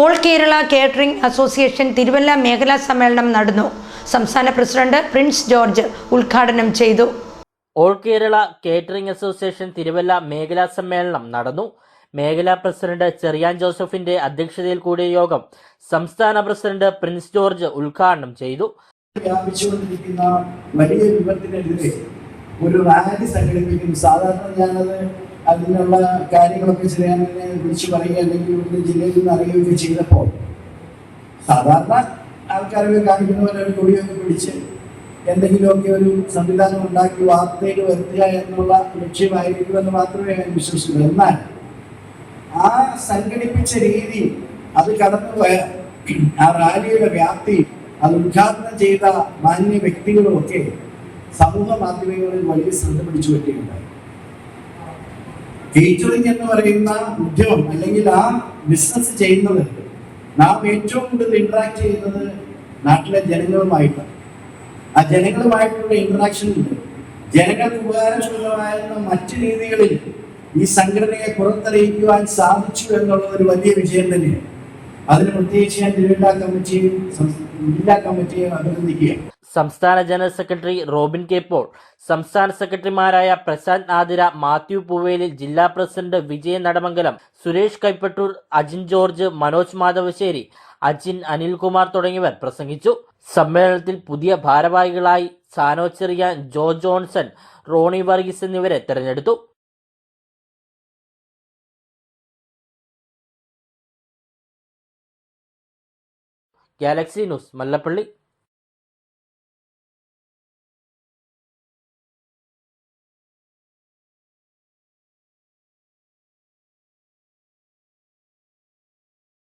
All Kerala catering association Thiruvalla മേഖലാ സമ്മേളനം നടന്നു. സംസ്ഥാന പ്രസിഡന്റ് പ്രിൻസ് ജോർജ് ഉദ്ഘാടനം ചെയ്തു. All Kerala catering association Thiruvalla മേഖലാ സമ്മേളനം നടന്നു. മേഖലാ പ്രസിഡന്റ് ചെറിയാൻ ജോസഫിന്റെ അധ്യക്ഷതയിൽ കൂടിയ യോഗം സംസ്ഥാന പ്രസിഡന്റ് പ്രിൻസ് ജോർജ് ഉദ്ഘാടനം ചെയ്തു. വലിയ വിപത്തിനെതിരെ ഒരു റാലി സംഘടിപ്പിക്കും സാധാരണ ഞാനത് അതിനുള്ള കാര്യങ്ങളൊക്കെ ചെയ്യാനെ വിളിച്ച് പറയുക അല്ലെങ്കിൽ ഇവിടുത്തെ ജില്ലയിൽ നിന്ന് അറിയുകയൊക്കെ ചെയ്തപ്പോൾ സാധാരണ ആൾക്കാരൊക്കെ കാണിക്കുന്ന കൊടിയൊക്കെ പിടിച്ച് എന്തെങ്കിലുമൊക്കെ ഒരു സംവിധാനം ഉണ്ടാക്കി വാർത്തയിൽ വരുത്തുക എന്നുള്ള ലക്ഷ്യമായിരിക്കുമെന്ന് മാത്രമേ ഞാൻ വിശ്വസിക്കൂ എന്നാൽ ആ സംഘടിപ്പിച്ച രീതി അത് കടന്നുപോയ ആ റാലിയുടെ വ്യാപ്തി അത് ഉദ്ഘാടനം ചെയ്ത മാന്യ വ്യക്തികളുമൊക്കെ സമൂഹ മാധ്യമങ്ങളിൽ വലിയ ശ്രദ്ധ പിടിച്ചു പറ്റിയിട്ടുണ്ടായി കേറ്ററിംഗ് എന്ന് പറയുന്ന ഉദ്യമം അല്ലെങ്കിൽ ആ ബിസിനസ് ചെയ്യുന്നത് നാം ഏറ്റവും കൂടുതൽ ഇന്ററാക്ട് ചെയ്യുന്നത് നാട്ടിലെ ജനങ്ങളുമായിട്ടാണ്. ആ ജനങ്ങളുമായിട്ടുള്ള ഇന്ററാക്ഷനിൽ ജനങ്ങൾക്ക് ഉപകാരപ്രദമായിരുന്ന മറ്റു രീതികളിൽ ഈ സംഘടനയെ പുറത്തറിയിക്കുവാൻ സാധിച്ചു എന്നുള്ളത് ഒരു വലിയ വിജയം തന്നെയാണ്. അതിന് പ്രത്യേകിച്ച് ഞാൻ ജില്ലാ കമ്മിറ്റിയും ജില്ലാ കമ്മിറ്റിയെ അഭിനന്ദിക്കുകയാണ്. സംസ്ഥാന general secretary Robin K Paul സംസ്ഥാന സെക്രട്ടറിമാരായ പ്രശാന്ത് ആതിര മാത്യു പൂവേലിൽ ജില്ലാ പ്രസിഡന്റ് വിജയൻ നടമംഗലം സുരേഷ് കൈപ്പട്ടൂർ അജിൻ ജോർജ് മനോജ് മാധവശ്ശേരി അജിൻ അനിൽകുമാർ തുടങ്ങിയവർ പ്രസംഗിച്ചു. സമ്മേളനത്തിൽ പുതിയ ഭാരവാഹികളായി സാനോ ചെറിയാൻ ജോ ജോൺസൺ റോണി വർഗീസ് എന്നിവരെ തെരഞ്ഞെടുത്തു. Galaxy News Mallappally.